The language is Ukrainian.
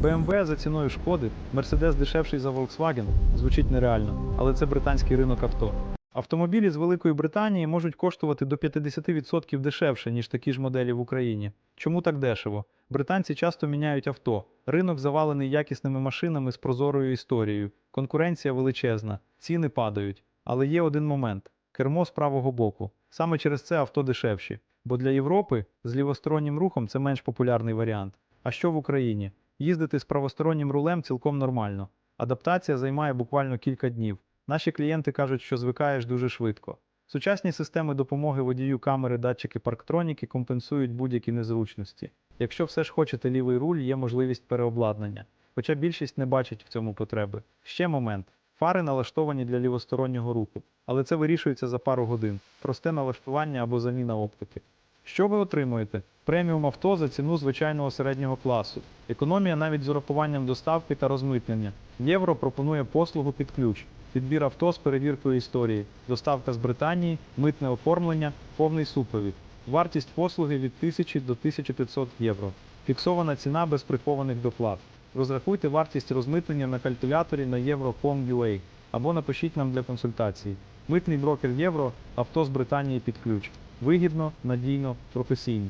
BMW за ціною шкоди, Mercedes дешевший за Volkswagen звучить нереально, але це британський ринок авто. Автомобілі з Великої Британії можуть коштувати до 50% дешевше, ніж такі ж моделі в Україні. Чому так дешево? Британці часто міняють авто. Ринок завалений якісними машинами з прозорою історією. Конкуренція величезна, ціни падають. Але є один момент: кермо з правого боку. Саме через це авто дешевші. Бо для Європи з лівостороннім рухом це менш популярний варіант. А що в Україні? Їздити з правостороннім рулем цілком нормально. Адаптація займає буквально кілька днів. Наші клієнти кажуть, що звикаєш дуже швидко. Сучасні системи допомоги водію камери, датчики парктроніки компенсують будь-які незручності. Якщо все ж хочете лівий руль, є можливість переобладнання. Хоча більшість не бачить в цьому потреби. Ще момент. Фари налаштовані для лівостороннього руху, але це вирішується за пару годин. Просте налаштування або заміна оптики. Що ви отримуєте? Преміум авто за ціну звичайного середнього класу. Економія навіть з урахуванням доставки та розмитнення. Євро пропонує послугу під ключ. Підбір авто з перевіркою історії, доставка з Британії, митне оформлення, повний супровід. Вартість послуги від 1000 до 1500 євро. Фіксована ціна без прихованих доплат. Розрахуйте вартість розмитнення на калькуляторі на Euro.com.ua або напишіть нам для консультації. Митний брокер Євро, авто з Британії під ключ. Вигідно, надійно, професійно.